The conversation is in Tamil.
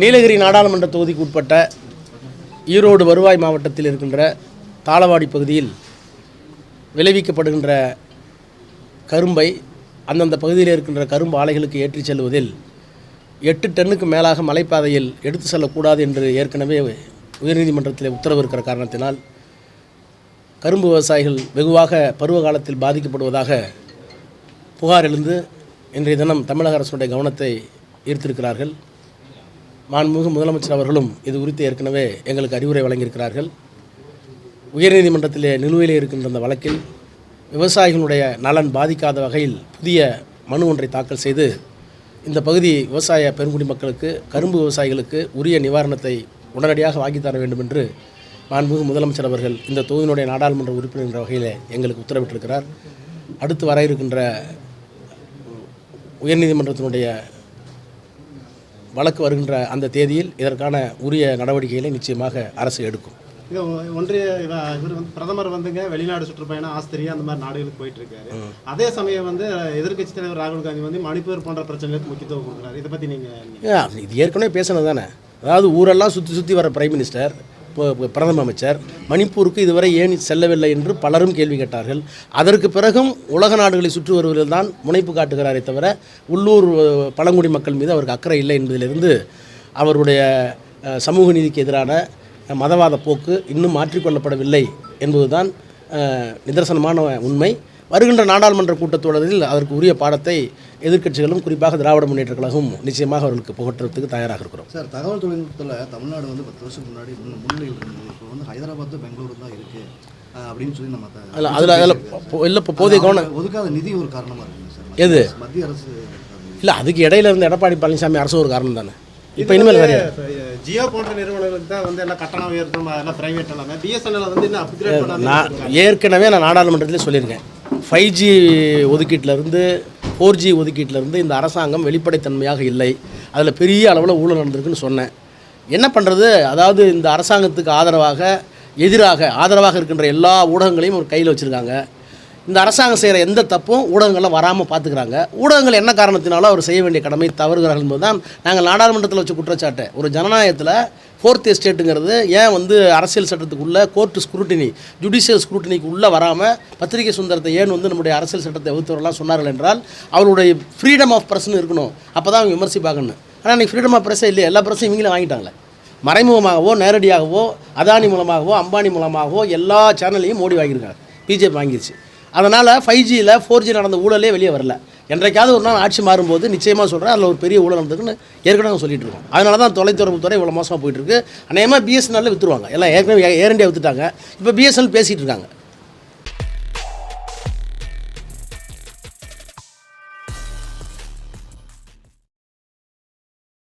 நீலகிரி நாடாளுமன்ற தொகுதிக்கு உட்பட்ட ஈரோடு வருவாய் மாவட்டத்தில் இருக்கின்ற தாளவாடி பகுதியில் விளைவிக்கப்படுகின்ற கரும்பை அந்தந்த பகுதியில் இருக்கின்ற கரும்பு ஆலைகளுக்கு ஏற்றிச் செல்வதில் எட்டு டன்னுக்கு மேலாக மலைப்பாதையில் எடுத்து செல்லக்கூடாது என்று ஏற்கனவே உயர்நீதிமன்றத்தில் உத்தரவு இருக்கிற காரணத்தினால் கரும்பு விவசாயிகள் வெகுவாக பருவ காலத்தில் பாதிக்கப்படுவதாக புகார் எழுந்து இன்றைய தினம் தமிழக அரசுடைய கவனத்தை ஈர்த்திருக்கிறார்கள். மாண்புமிகு முதலமைச்சர் அவர்களும் இது குறித்து ஏற்கனவே எங்களுக்கு அறிவுரை வழங்கியிருக்கிறார்கள். உயர்நீதிமன்றத்திலே நிலுவையில் இருக்கின்ற அந்த வழக்கில் விவசாயிகளுடைய நலன் பாதிக்காத வகையில் புதிய மனு ஒன்றை தாக்கல் செய்து இந்த பகுதி விவசாய பெருங்குடி மக்களுக்கு கரும்பு விவசாயிகளுக்கு உரிய நிவாரணத்தை உடனடியாக வாங்கித்தர வேண்டும் என்று மாண்புமிகு முதலமைச்சர் அவர்கள் இந்த தொகுதியினுடைய நாடாளுமன்ற உறுப்பினர் என்ற வகையில் எங்களுக்கு உத்தரவிட்டிருக்கிறார். அடுத்து வர இருக்கின்ற உயர்நீதிமன்றத்தினுடைய வழக்கு வருகின்ற அந்த தேதியில் இதற்கான உரிய நடவடிக்கைகளை நிச்சயமாக அரசு எடுக்கும். ஒன்றிய இவ- இவர் வந்து பிரதமர் வந்துங்க வெளிநாடு சுற்றுப்பயணம் ஆஸ்திரியா அந்த மாதிரி நாடுகளுக்கு போயிட்டு இருக்காரு அதே சமயம் வந்து எதிர்க்கட்சி தலைவர் ராகுல் காந்தி வந்து மணிப்பூர் போன்ற பிரச்சனைகளுக்கு முக்கியத்துவம் கொடுக்குறாரு. இதை பத்தி நீங்க ஏன், இது ஏற்கனவே பேசினது தானே. அதாவது ஊரெல்லாம் சுற்றி சுற்றி வர பிரைம் மினிஸ்டர் பிரதம அமைச்சர். மணிப்பூருக்கு இதுவரை ஏன் செல்லவில்லை என்று பலரும் கேள்வி கேட்டார்கள். அதற்கு பிறகும் உலக நாடுகளை சுற்றி வருவதில் தான் முனைப்பு காட்டுகிறாரே தவிர உள்ளூர் பழங்குடி மக்கள் மீது அவருக்கு அக்கறை இல்லை என்பதிலிருந்து அவருடைய சமூக நீதிக்கு எதிரான மதவாத போக்கு இன்னும் மாற்றிக்கொள்ளப்படவில்லை என்பதுதான் நிதர்சனமான உண்மை. வருகின்ற நாடாளுமன்ற கூட்டத்தொடரில் அதற்கு உரிய பாடத்தை எதிர்க்கட்சிகளும் குறிப்பாக திராவிட முன்னேற்ற கழகம் நிச்சயமாக அவர்களுக்கு புகட்டுறதுக்கு தயாராக இருக்கிறோம். சார் தகவல் தொழில்நுட்பத்தில் தமிழ்நாடு வந்து பத்து வருஷம் முன்னாடி முன்- முன்னிலையில் இருந்தது. இப்போ வந்து ஹைதராபாத் பெங்களூரு தான் இருக்கு. அஹ் அப்படின்னு சொல்லி நம்ம அதில் அதில் அதில் இல்லை இப்போ போதிய கவனம் ஒதுக்காத நிதி ஒரு காரணமாக இருக்குங்க சார். எது? மத்திய அரசு இல்லை அதுக்கு இடையில இருந்த எடப்பாடி பழனிசாமி அரசு ஒரு காரணம் தானே? இப்போ இனிமேல் சரியா ஜியோ போன்ற நிறுவனங்களுக்கு தான் வந்து எல்லாம் கட்டணம் உயர்த்தணும் அதெல்லாம் பிரைவேட் எல்லாமே. பிஎஸ்என்எல் வந்து இன்னும் அப்கிரேட் நான் ஏற்கனவே நான் நாடாளுமன்றத்திலே சொல்லியிருக்கேன். ஃபைவ் ஜி ஒதுக்கீட்டிலேருந்து ஃபோர் ஜி ஒதுக்கீட்டிலேருந்து இந்த அரசாங்கம் வெளிப்படைத்தன்மையாக இல்லை. அதில் பெரிய அளவில் ஊழல் நடந்திருக்குன்னு சொன்னேன். என்ன பண்ணுறது அதாவது இந்த அரசாங்கத்துக்கு ஆதரவாக எதிராக ஆதரவாக இருக்கின்ற எல்லா ஊடகங்களையும் ஒரு கையில் வச்சுருக்காங்க. இந்த அரசாங்கம் செய்கிற எந்த தப்பும் ஊடகங்கள்லாம் வராமல் பார்த்துக்கிறாங்க ஊடகங்கள் என்ன காரணத்தினாலும் அவர் செய்ய வேண்டிய கடமை தவறுகிறார்கள் என்பது தான் நாங்கள் நாடாளுமன்றத்தில் வச்ச குற்றச்சாட்டு. ஒரு ஜனநாயகத்தில் ஃபோர்த் எஸ்டேட்டுங்கிறது ஏன் வந்து அரசியல் சட்டத்துக்குள்ளே கோர்ட்டு ஸ்க்ரூட்டினி ஜுடிஷியல் ஸ்க்ரூட்டினிக்கு உள்ளே வராமல் பத்திரிகை சுதந்திரத்தை ஏன் வந்து நம்முடைய அரசியல் சட்டத்தை வகுத்தவரெல்லாம் சொன்னார்கள் என்றால் அவருடைய ஃப்ரீடம் ஆஃப் ப்ரெஸ்னு இருக்கணும். அப்போ தான் அவங்க விமர்சிப்பாங்கன்னு. ஆனால் இன்றைக்கி ஃப்ரீடம் ஆஃப் பிரஸ்ஸே இல்லையா எல்லா ப்ரெஸ்ஸும் இவங்களே வாங்கிட்டாங்களே. மறைமுகமாகவோ நேரடியாகவோ அதானி மூலமாகவோ அம்பானி மூலமாகவோ எல்லா சேனல்லையும் மோடி வாங்கியிருக்காங்க பிஜேபி வாங்கிருச்சு. அதனால் ஃபைவ் ஜியில் ஃபோர் ஜி நடந்த ஊழலே வெளியே வரல. என்றைக்காவது ஒரு நாள் ஆட்சி மாறும்போது நிச்சயமாக சொல்கிறேன் அதில் ஒரு பெரிய ஊழல் நடந்திருக்குன்னு ஏற்கனவே சொல்லிட்டு இருக்கோம். அதனால தான் தொலைத்தொடர்பு துறை இவ்வளோ மோசமாக போயிட்டுருக்கு அநேகமாக பிஎஸ்என்எல்ல விற்றுருவாங்க எல்லாம் ஏற்கனவே ஏர் இந்தியா விற்றுட்டாங்க இப்போ பிஎஸ்என்எல் பேசிகிட்டு இருக்காங்க.